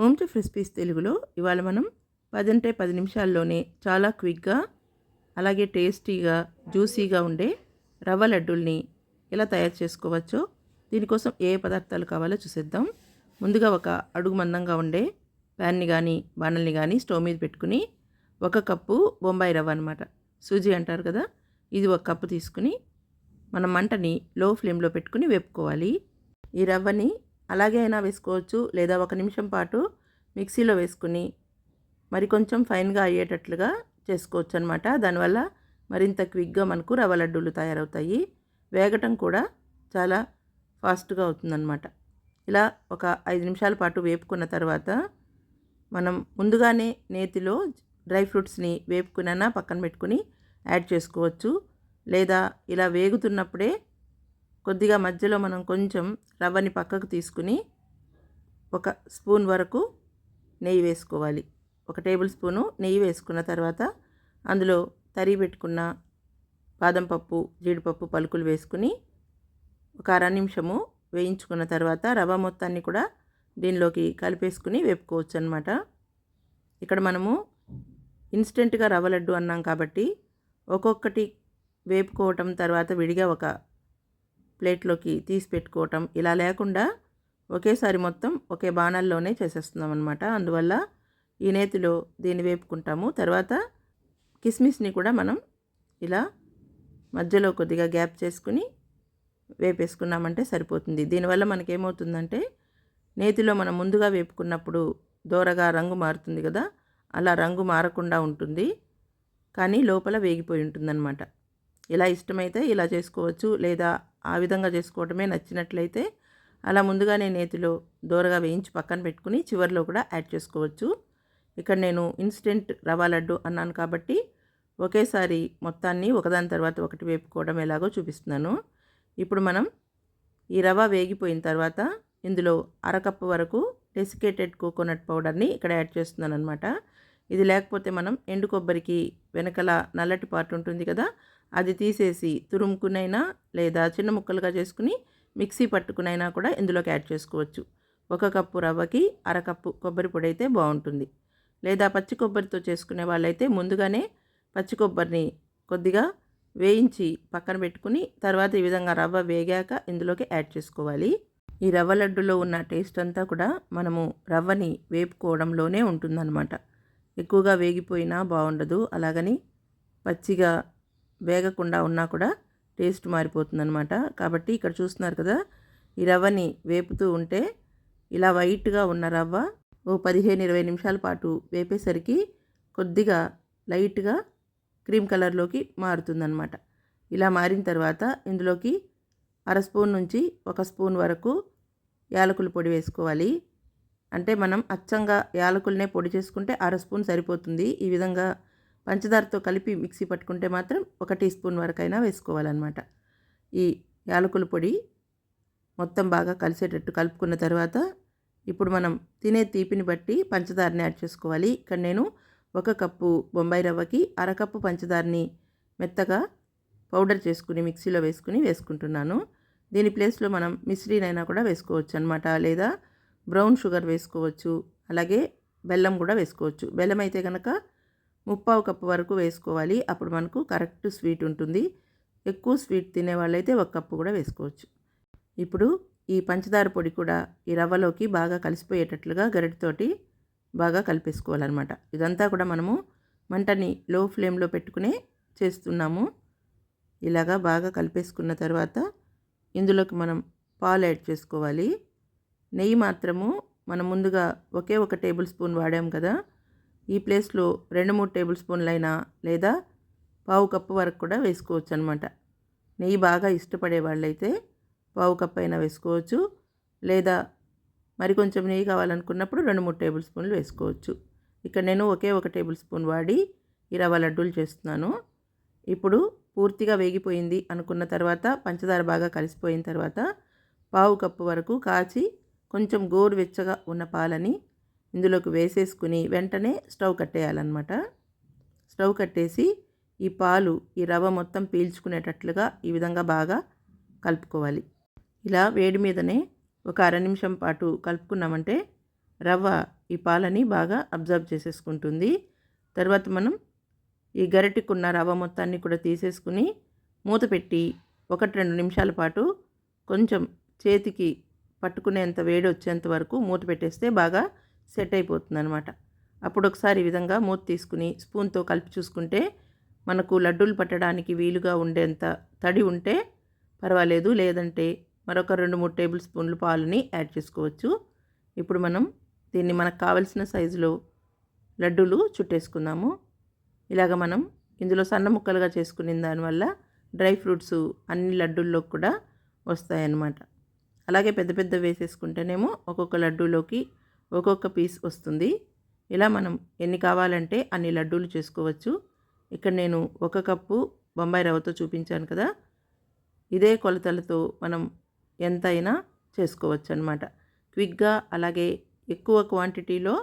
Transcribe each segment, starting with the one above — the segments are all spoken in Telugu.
హోమ్ టు రెసిపీస్ తెలుగులో ఇవాళ మనం పదింటే పది నిమిషాల్లోనే చాలా క్విక్గా అలాగే టేస్టీగా జ్యూసీగా ఉండే రవ్వ లడ్డూల్ని ఎలా తయారు చేసుకోవచ్చో దీనికోసం ఏ పదార్థాలు కావాలో చూసేద్దాం. ముందుగా ఒక అడుగు మందంగా ఉండే ప్యాన్ని కానీ బాణల్ని కానీ స్టవ్ మీద పెట్టుకుని ఒక కప్పు బొంబాయి రవ్వ అనమాట సూజీ అంటారు కదా ఇది ఒక కప్పు తీసుకుని మనం మంటని లో ఫ్లేమ్లో పెట్టుకుని వేపుకోవాలి. ఈ రవ్వని అలాగే అయినా వేసుకోవచ్చు. లేదా ఒక నిమిషం పాటు మిక్సీలో వేసుకుని మరి కొంచెం ఫైన్గా అయ్యేటట్లుగా చేసుకోవచ్చు అనమాట దానివల్ల మరింత క్విక్గా మనకు రవ్వ లడ్డూలు తయారవుతాయి. వేగటం కూడా చాలా ఫాస్ట్గా అవుతుందన్నమాట. ఇలా ఒక ఐదు నిమిషాల పాటు వేపుకున్న తర్వాత మనం ముందుగానే నేతిలో డ్రై ఫ్రూట్స్ని వేపుకునైనా పక్కన పెట్టుకుని యాడ్ చేసుకోవచ్చు. లేదా ఇలా వేగుతున్నప్పుడే కొద్దిగా మధ్యలో మనం కొంచెం రవ్వని పక్కకు తీసుకుని ఒక స్పూన్ వరకు నెయ్యి వేసుకోవాలి. ఒక టేబుల్ స్పూను నెయ్యి వేసుకున్న తర్వాత అందులో తరిగి పెట్టుకున్న బాదం పప్పు జీడిపప్పు పలుకులు వేసుకుని ఒక అర నిమిషము వేయించుకున్న తర్వాత రవ్వ మొత్తాన్ని కూడా దీనిలోకి కలిపేసుకుని వేపుకోవచ్చు అనమాట ఇక్కడ మనము ఇన్స్టెంట్గా రవ్వ లడ్డు అన్నాం కాబట్టి ఒక్కొక్కటి వేపుకోవటం తర్వాత విడిగా ఒక ప్లేట్లోకి తీసి పెట్టుకోవటం ఇలా లేకుండా ఒకేసారి మొత్తం ఒకే బాణాల్లోనే చేసేస్తున్నాం అనమాట అందువల్ల ఈ నేతిలో దీన్ని వేపుకుంటాము. తర్వాత కిస్మిస్ని కూడా మనం ఇలా మధ్యలో కొద్దిగా గ్యాప్ చేసుకుని వేపేసుకున్నామంటే సరిపోతుంది. దీనివల్ల మనకేమవుతుందంటే నేతిలో మనం ముందుగా వేపుకున్నప్పుడు దూరగా రంగు మారుతుంది కదా అలా రంగు మారకుండా ఉంటుంది. కానీ లోపల వేగిపోయి ఉంటుందన్నమాట. ఇలా ఇష్టమైతే ఇలా చేసుకోవచ్చు లేదా ఆ విధంగా చేసుకోవటమే నచ్చినట్లయితే అలా ముందుగానే నేతిలో దూరగా వేయించి పక్కన పెట్టుకుని చివరిలో కూడా యాడ్ చేసుకోవచ్చు. ఇక్కడ నేను ఇన్స్టెంట్ రవా లడ్డు అన్నాను కాబట్టి ఒకేసారి మొత్తాన్ని ఒకదాని తర్వాత ఒకటి వేపుకోవడం ఎలాగో చూపిస్తున్నాను. ఇప్పుడు మనం ఈ రవ వేగిపోయిన తర్వాత ఇందులో అరకప్పు వరకు డెసికేటెడ్ కోకోనట్ పౌడర్ని ఇక్కడ యాడ్ చేస్తున్నాను అనమాట ఇది లేకపోతే మనం ఎండు కొబ్బరికి వెనకల నల్లటి పార్ట్ ఉంటుంది కదా అది తీసేసి తురుముకునైనా లేదా చిన్న ముక్కలుగా చేసుకుని మిక్సీ పట్టుకునైనా కూడా ఇందులోకి యాడ్ చేసుకోవచ్చు. ఒక కప్పు రవ్వకి అరకప్పు కొబ్బరి పొడి అయితే బాగుంటుంది. లేదా పచ్చి కొబ్బరితో చేసుకునే వాళ్ళైతే ముందుగానే పచ్చి కొబ్బరిని కొద్దిగా వేయించి పక్కన పెట్టుకుని తర్వాత ఈ విధంగా రవ్వ వేగాక ఇందులోకి యాడ్ చేసుకోవాలి. ఈ రవ్వ లడ్డులో ఉన్న టేస్ట్ అంతా కూడా మనము రవ్వని వేపుకోవడంలోనే ఉంటుందన్నమాట. ఎక్కువగా వేగిపోయినా బాగుండదు. అలాగని పచ్చిగా వేగకుండా ఉన్నా కూడా టేస్ట్ మారిపోతుందనమాట కాబట్టి ఇక్కడ చూస్తున్నారు కదా ఈ రవ్వని వేపుతూ ఉంటే ఇలా వైట్గా ఉన్న రవ్వ ఓ పదిహేను ఇరవై నిమిషాల పాటు వేపేసరికి కొద్దిగా లైట్గా క్రీమ్ కలర్లోకి మారుతుందనమాట ఇలా మారిన తర్వాత ఇందులోకి అర స్పూన్ నుంచి ఒక స్పూన్ వరకు యాలకుల పొడి వేసుకోవాలి. అంటే మనం అచ్చంగా యాలకులనే పొడి చేసుకుంటే అర స్పూన్ సరిపోతుంది. ఈ విధంగా పంచదారతో కలిపి మిక్సీ పట్టుకుంటే మాత్రం ఒక టీ స్పూన్ వరకైనా వేసుకోవాలన్నమాట. ఈ యాలకుల పొడి మొత్తం బాగా కలిసేటట్టు కలుపుకున్న తర్వాత ఇప్పుడు మనం తినే తీపిని బట్టి పంచదారని యాడ్ చేసుకోవాలి. ఇక్కడ నేను ఒక కప్పు బొంబాయి రవ్వకి అరకప్పు పంచదారని మెత్తగా పౌడర్ చేసుకుని మిక్సీలో వేసుకుని వేసుకుంటున్నాను. దీని ప్లేస్లో మనం మిశ్రీనైనా కూడా వేసుకోవచ్చు అనమాట లేదా బ్రౌన్ షుగర్ వేసుకోవచ్చు. అలాగే బెల్లం కూడా వేసుకోవచ్చు. బెల్లం అయితే కనుక ముప్పావు కప్పు వరకు వేసుకోవాలి. అప్పుడు మనకు కరెక్ట్ స్వీట్ ఉంటుంది. ఎక్కువ స్వీట్ తినే వాళ్ళైతే ఒక కప్పు కూడా వేసుకోవచ్చు. ఇప్పుడు ఈ పంచదార పొడి కూడా ఈ రవ్వలోకి బాగా కలిసిపోయేటట్లుగా గరిటతోటి బాగా కలిపేసుకోవాలన్నమాట. ఇదంతా కూడా మనము మంటని లో ఫ్లేమ్లో పెట్టుకునే చేస్తున్నాము. ఇలాగా బాగా కలిపేసుకున్న తర్వాత ఇందులోకి మనం పాలు యాడ్ చేసుకోవాలి. నెయ్యి మాత్రము మనం ముందుగా ఒకే ఒక టేబుల్ స్పూన్ వాడాం కదా. ఈ ప్లేస్లో రెండు మూడు టేబుల్ స్పూన్లైనా లేదా పావు కప్పు వరకు కూడా వేసుకోవచ్చు అనమాట నెయ్యి బాగా ఇష్టపడే వాళ్ళైతే పావు కప్పు అయినా వేసుకోవచ్చు. లేదా మరి కొంచెం నెయ్యి కావాలనుకున్నప్పుడు రెండు మూడు టేబుల్ స్పూన్లు వేసుకోవచ్చు. ఇక్కడ నేను ఒకే ఒక టేబుల్ స్పూన్ వాడి ఈ రవ్వ లడ్డూలు చేస్తున్నాను. ఇప్పుడు పూర్తిగా వేగిపోయింది అనుకున్న తర్వాత పంచదార బాగా కలిసిపోయిన తర్వాత పావు కప్పు వరకు కాచి కొంచెం గోరువెచ్చగా ఉన్న పాలని ఇందులోకి వేసేసుకుని వెంటనే స్టవ్ కట్టేయాలన్నమాట. స్టవ్ కట్టేసి ఈ పాలు ఈ రవ్వ మొత్తం పీల్చుకునేటట్లుగా ఈ విధంగా బాగా కలుపుకోవాలి. ఇలా వేడి మీదనే ఒక అర నిమిషం పాటు కలుపుకున్నామంటే రవ్వ ఈ పాలని బాగా అబ్జర్వ్ చేసేసుకుంటుంది. తర్వాత మనం ఈ గరిటెకున్న రవ్వ మొత్తాన్ని కూడా తీసేసుకుని మూత పెట్టి ఒకటి రెండు నిమిషాల పాటు కొంచెం చేతికి పట్టుకునేంత వేడి వచ్చేంత వరకు మూత పెట్టేస్తే బాగా సెట్ అయిపోతుంది అనమాట అప్పుడు ఒకసారి ఈ విధంగా మూత తీసుకుని స్పూన్తో కలిపి చూసుకుంటే మనకు లడ్డూలు పట్టడానికి వీలుగా ఉండేంత తడి ఉంటే పర్వాలేదు. లేదంటే మరొక రెండు మూడు టేబుల్ స్పూన్లు పాలని యాడ్ చేసుకోవచ్చు. ఇప్పుడు మనం దీన్ని మనకు కావలసిన సైజులో లడ్డూలు చుట్టేసుకుందాము. ఇలాగ మనం ఇందులో సన్న ముక్కలుగా చేసుకునే దానివల్ల డ్రై ఫ్రూట్స్ అన్ని లడ్డూల్లో కూడా వస్తాయన్నమాట. అలాగే పెద్ద పెద్ద వేసేసుకుంటేనేమో ఒక్కొక్క లడ్డూలోకి ఒక్కొక్క పీస్ వస్తుంది. ఇలా మనం ఎన్ని కావాలంటే అన్ని లడ్డూలు చేసుకోవచ్చు. ఇక్కడ నేను ఒక కప్పు బొంబాయి రవ్వతో చూపించాను కదా. ఇదే కొలతలతో మనం ఎంతైనా చేసుకోవచ్చు అనమాట క్విక్గా అలాగే ఎక్కువ క్వాంటిటీలో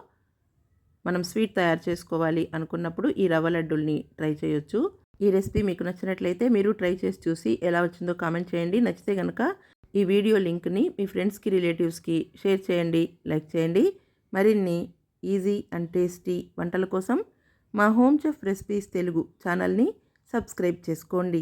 మనం స్వీట్ తయారు చేసుకోవాలి అనుకున్నప్పుడు ఈ రవ్వ లడ్డూల్ని ట్రై చేయొచ్చు. ఈ రెసిపీ మీకు నచ్చినట్లయితే మీరు ట్రై చేసి చూసి ఎలా వచ్చిందో కామెంట్ చేయండి. నచ్చితే కనుక ఈ వీడియో లింక్ని మీ ఫ్రెండ్స్కి రిలేటివ్స్కి షేర్ చేయండి లైక్ చేయండి. మరిన్ని ఈజీ అండ్ టేస్టీ వంటల కోసం మా హోమ్ చెఫ్ రెసిపీస్ తెలుగు ఛానల్ని సబ్స్క్రైబ్ చేసుకోండి.